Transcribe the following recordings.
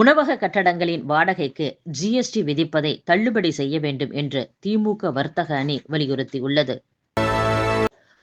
உணவக கட்டடங்களின் வாடகைக்கு ஜிஎஸ்டி விதிப்பதை தள்ளுபடி செய்ய வேண்டும் என்று திமுக வர்த்தக அணி வலியுறுத்தியுள்ளது.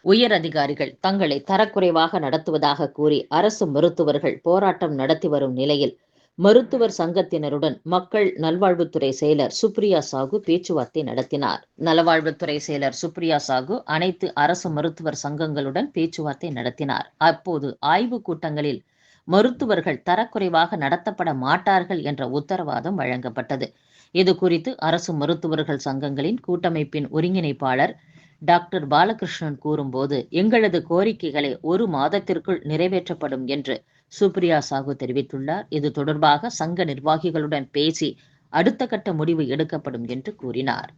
உயர் அதிகாரிகள் தங்களை தரக்குறைவாக நடத்துவதாக கூறி அரசு மருத்துவர்கள் போராட்டம் நடத்தி வரும் நிலையில் மருத்துவர் சங்கத்தினருடன் மக்கள் நல்வாழ்வுத்துறை செயலர் சுப்ரியா சாகு பேச்சுவார்த்தை நடத்தினார். நலவாழ்வுத்துறை செயலர் சுப்ரியா சாகு அனைத்து அரசு மருத்துவர் சங்கங்களுடன் பேச்சுவார்த்தை நடத்தினார். அப்போது ஆய்வுக் கூட்டங்களில் மருத்துவர்கள் தரக்குறைவாக நடத்தப்பட மாட்டார்கள் என்ற உத்தரவாதம் வழங்கப்பட்டது. இது குறித்து அரசு மருத்துவர்கள் சங்கங்களின் கூட்டமைப்பின் ஒருங்கிணைப்பாளர் டாக்டர் பாலகிருஷ்ணன் கூறும்போது எங்களது கோரிக்கைகளை ஒரு மாதத்திற்குள் நிறைவேற்றப்படும் என்று சுப்ரியா சாகு தெரிவித்துள்ளார். இது தொடர்பாக சங்க நிர்வாகிகளுடன் பேசி அடுத்த கட்ட முடிவு எடுக்கப்படும் என்று கூறினார்.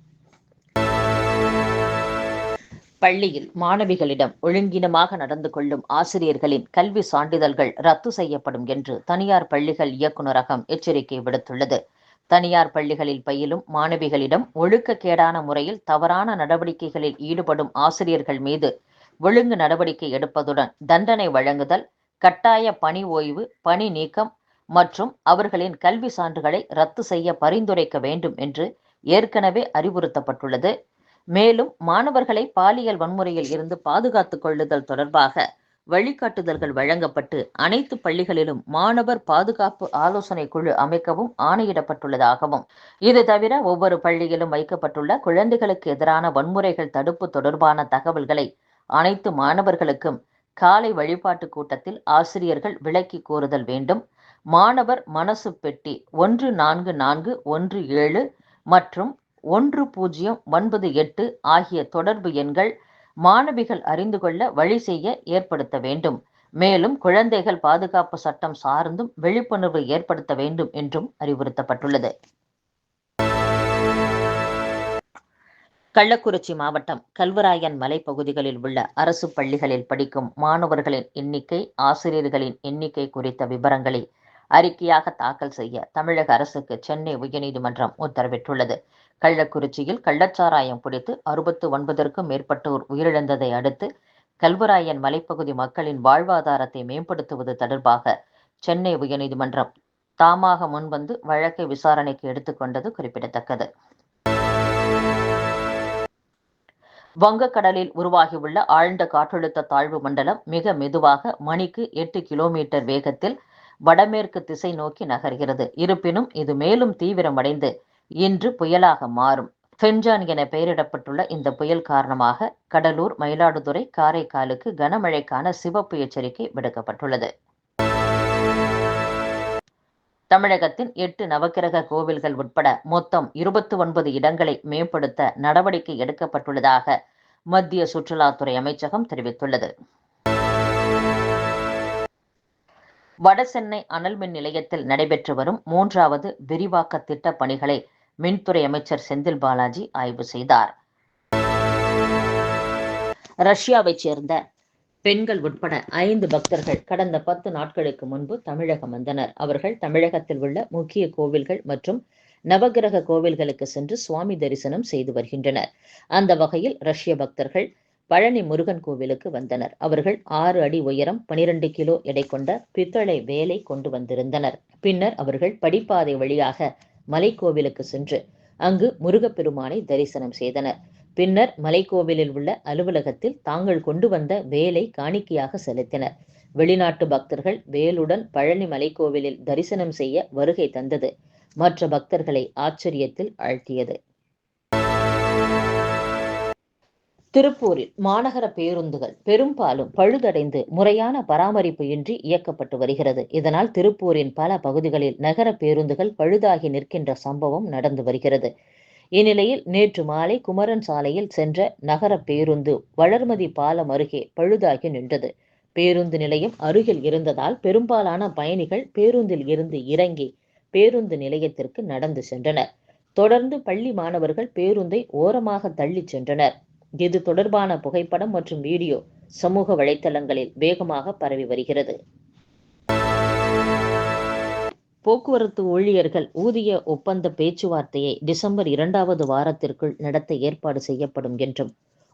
பள்ளியில் மாணவிகளிடம் ஒழுங்கினமாக நடந்து கொள்ளும் ஆசிரியர்களின் கல்வி சான்றிதழ்கள் ரத்து செய்யப்படும் என்று தனியார் பள்ளிகள் இயக்குநரகம் எச்சரிக்கை விடுத்துள்ளது. தனியார் பள்ளிகளில் பயிலும் மாணவிகளிடம் ஒழுக்கக்கேடான முறையில் தவறான நடவடிக்கைகளில் ஈடுபடும் ஆசிரியர்கள் மீது ஒழுங்கு நடவடிக்கை எடுப்பதுடன் தண்டனை வழங்குதல் கட்டாய பணி ஓய்வு பணி நீக்கம் மற்றும் அவர்களின் கல்வி சான்றுகளை ரத்து செய்ய பரிந்துரைக்க வேண்டும் என்று ஏற்கனவே அறிவுறுத்தப்பட்டுள்ளது. மேலும் மாணவர்களை பாலியல் வன்முறையில் இருந்து பாதுகாத்துக் கொள்ளுதல் தொடர்பாக வழிகாட்டுதல்கள் வழங்கப்பட்டு அனைத்து பள்ளிகளிலும் மாணவர் பாதுகாப்பு ஆலோசனை குழு அமைக்கவும் ஆணையிடப்பட்டுள்ளதாகவும். இது தவிர ஒவ்வொரு பள்ளியிலும் வைக்கப்பட்டுள்ள குழந்தைகளுக்கு எதிரான வன்முறைகள் தடுப்பு தொடர்பான தகவல்களை அனைத்து மாணவர்களுக்கும் காலை வழிபாட்டு கூட்டத்தில் ஆசிரியர்கள் விளக்கி கூறுதல் வேண்டும். மாணவர் மனசு பெட்டி ஒன்று நான்கு நான்கு ஒன்று ஏழு மற்றும் ஒன்று பூஜ்ஜியம் ஒன்பது எட்டு ஆகிய தொடர்பு எண்கள் மாணவிகள் அறிந்து கொள்ள வழி செய்ய ஏற்படுத்த வேண்டும். மேலும் குழந்தைகள் பாதுகாப்பு சட்டம் சார்ந்தும் விழிப்புணர்வு ஏற்படுத்த வேண்டும் என்றும் அறிவுறுத்தப்பட்டுள்ளது. கள்ளக்குறிச்சி மாவட்டம் கல்வராயன் மலைப்பகுதிகளில் உள்ள அரசு பள்ளிகளில் படிக்கும் மாணவர்களின் எண்ணிக்கை ஆசிரியர்களின் எண்ணிக்கை குறித்த விவரங்களை அறிக்கையாக தாக்கல் செய்ய தமிழக அரசுக்கு சென்னை உயர்நீதிமன்றம் உத்தரவிட்டுள்ளது. கள்ளக்குறிச்சியில் கள்ளச்சாராயம் பிடித்து அறுபத்து ஒன்பதற்கும் மேற்பட்டோர் உயிரிழந்ததை அடுத்து கல்வராயன் மலைப்பகுதி மக்களின் வாழ்வாதாரத்தை மேம்படுத்துவது தொடர்பாக சென்னை உயர்நீதிமன்றம் தாமாக முன்வந்து வழக்கை விசாரணைக்கு எடுத்துக்கொண்டது குறிப்பிடத்தக்கது. வங்கக்கடலில் உருவாகியுள்ள ஆழ்ந்த காற்றழுத்த தாழ்வு மண்டலம் மிக மெதுவாக மணிக்கு எட்டு கிலோமீட்டர் வேகத்தில் வடமேற்கு திசை நோக்கி நகர்கிறது. இருப்பினும் இது மேலும் தீவிரமடைந்து இன்று புயலாக மாறும். ஃபென்ஜான் என பெயரிடப்பட்டுள்ள இந்த புயல் காரணமாக கடலூர் மயிலாடுதுறை காரைக்காலுக்கு கனமழைக்கான சிவப்பு எச்சரிக்கை விடுக்கப்பட்டுள்ளது. தமிழகத்தின் எட்டு நவக்கிரக கோவில்கள் உட்பட மொத்தம் இருபத்தி ஒன்பது இடங்களை மேம்படுத்த நடவடிக்கை எடுக்கப்பட்டுள்ளதாக மத்திய சுற்றுலாத்துறை அமைச்சகம் தெரிவித்துள்ளது. வடசென்னை அனல் மின் நிலையத்தில் நடைபெற்று வரும் மூன்றாவது விரிவாக்க திட்டப் பணிகளை மின்துறை அமைச்சர் செந்தில் பாலாஜி ஆய்வு செய்தார். ரஷ்யாவைச் சேர்ந்த பெண்கள் உட்பட ஐந்து பக்தர்கள் கடந்த பத்து நாட்களுக்கு முன்பு தமிழகம் வந்தனர். அவர்கள் தமிழகத்தில் உள்ள முக்கிய கோவில்கள் மற்றும் நவகிரக கோவில்களுக்கு சென்று சுவாமி தரிசனம் செய்து வருகின்றனர். அந்த வகையில் ரஷ்ய பக்தர்கள் பழனி முருகன் கோவிலுக்கு வந்தனர். அவர்கள் ஆறு அடி உயரம் பனிரெண்டு கிலோ எடை கொண்ட பித்தளை வேலை கொண்டு வந்திருந்தனர். பின்னர் அவர்கள் படிப்பாதை வழியாக மலைக்கோவிலுக்கு சென்று அங்கு முருகப்பெருமானை தரிசனம் செய்தனர். பின்னர் மலைக்கோவிலில் உள்ள அலுவலகத்தில் தாங்கள் கொண்டு வந்த வேலை காணிக்கையாக செலுத்தினர். வெளிநாட்டு பக்தர்கள் வேலுடன் பழனி மலைக்கோவிலில் தரிசனம் செய்ய வருகை தந்தது. மற்ற பக்தர்களை ஆச்சரியத்தில் ஆழ்த்தியது. திருப்பூரில் மாநகர பேருந்துகள் பெரும்பாலும் பழுதடைந்து முறையான பராமரிப்பு இன்றி இயக்கப்பட்டு வருகிறது. இதனால் திருப்பூரின் பல பகுதிகளில் நகர பேருந்துகள் பழுதாகி நிற்கின்ற சம்பவம் நடந்து வருகிறது. இந்நிலையில் நேற்று மாலை குமரன் சாலையில் சென்ற நகர பேருந்து வளர்மதி பாலம் அருகே பழுதாகி நின்றது. பேருந்து நிலையம் அருகில் இருந்ததால் பெரும்பாலான பயணிகள் பேருந்தில் இருந்து இறங்கி பேருந்து நிலையத்திற்கு நடந்து சென்றனர். தொடர்ந்து பள்ளி மாணவர்கள் பேருந்தை ஓரமாக தள்ளிச் சென்றனர். இது தொடர்பான புகைப்படம் மற்றும் வீடியோ சமூக வலைத்தளங்களில் வேகமாக பரவி வருகிறது. போக்குவரத்து ஊழியர்கள் ஊதிய ஒப்பந்த பேச்சுவார்த்தையை டிசம்பர் இரண்டாவது வாரத்திற்குள் நடத்த ஏற்பாடு செய்யப்படும் என்றும்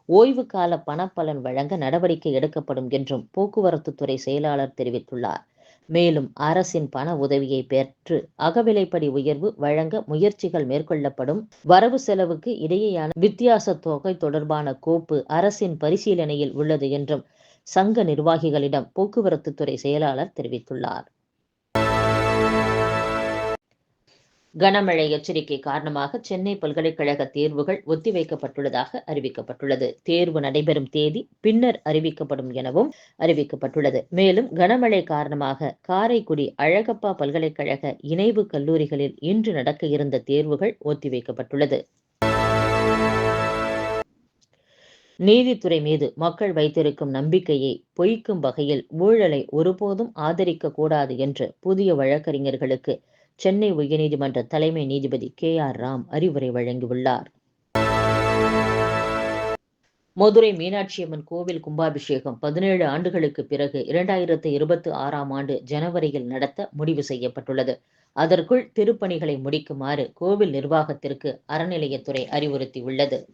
ஓய்வு கால பணப்பலன் வழங்க நடவடிக்கை எடுக்கப்படும் என்றும் போக்குவரத்து துறை செயலாளர் தெரிவித்துள்ளார். மேலும் அரசின் பண உதவியை பெற்று அகவிலைப்படி உயர்வு வழங்க முயற்சிகள் மேற்கொள்ளப்படும். வரவு செலவுக்கு இடையேயான வித்தியாச தொகை தொடர்பான கோப்பு அரசின் பரிசீலனையில் உள்ளது என்றும் சங்க நிர்வாகிகளிடம் போக்குவரத்து துறை செயலாளர் தெரிவித்துள்ளார். கனமழை எச்சரிக்கை காரணமாக சென்னை பல்கலைக்கழக தேர்வுகள் ஒத்திவைக்கப்பட்டுள்ளதாக அறிவிக்கப்பட்டுள்ளது. தேர்வு நடைபெறும் தேதி பின்னர் அறிவிக்கப்படும் எனவும் அறிவிக்கப்பட்டுள்ளது. மேலும் கனமழை காரணமாக காரைக்குடி அழகப்பா பல்கலைக்கழக இணைவு கல்லூரிகளில் இன்று நடக்க இருந்த தேர்வுகள் ஒத்திவைக்கப்பட்டுள்ளது. நீதித்துறை மீது மக்கள் வைத்திருக்கும் நம்பிக்கையை பொய்க்கும் வகையில் ஊழலை ஒருபோதும் ஆதரிக்க கூடாது என்று புதிய வழக்கறிஞர்களுக்கு சென்னை உயர்நீதிமன்ற தலைமை நீதிபதி கே ஆர் ராம் அறிவுரை வழங்கியுள்ளார். மதுரை மீனாட்சியம்மன் கோவில் கும்பாபிஷேகம் பதினேழு ஆண்டுகளுக்கு பிறகு இரண்டாயிரத்து இருபத்தி ஆறாம் ஆண்டு ஜனவரியில் நடத்த முடிவு செய்யப்பட்டுள்ளது. அதற்குள் திருப்பணிகளை முடிக்குமாறு கோவில் நிர்வாகத்திற்கு அறநிலையத்துறை அறிவுறுத்தியுள்ளது.